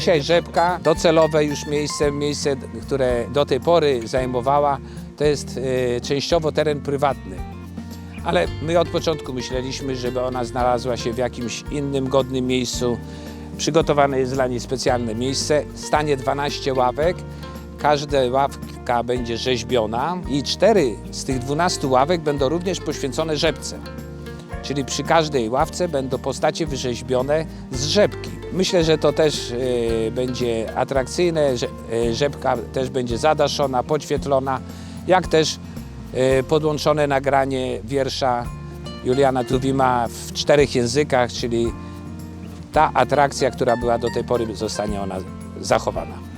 Dzisiaj Rzepka, docelowe już miejsce, miejsce, które do tej pory zajmowała, to jest e, częściowo teren prywatny. Ale my od początku myśleliśmy, żeby ona znalazła się w jakimś innym, godnym miejscu. Przygotowane jest dla niej specjalne miejsce. Stanie 12 ławek. Każda ławka będzie rzeźbiona i cztery z tych 12 ławek będą również poświęcone rzepce. Czyli przy każdej ławce będą postacie wyrzeźbione z rzepki. Myślę, że to też e, będzie atrakcyjne, e, rzepka też będzie zadaszona, podświetlona, jak też e, podłączone nagranie wiersza Juliana Tuwima w czterech językach, czyli ta atrakcja, która była do tej pory, zostanie ona zachowana.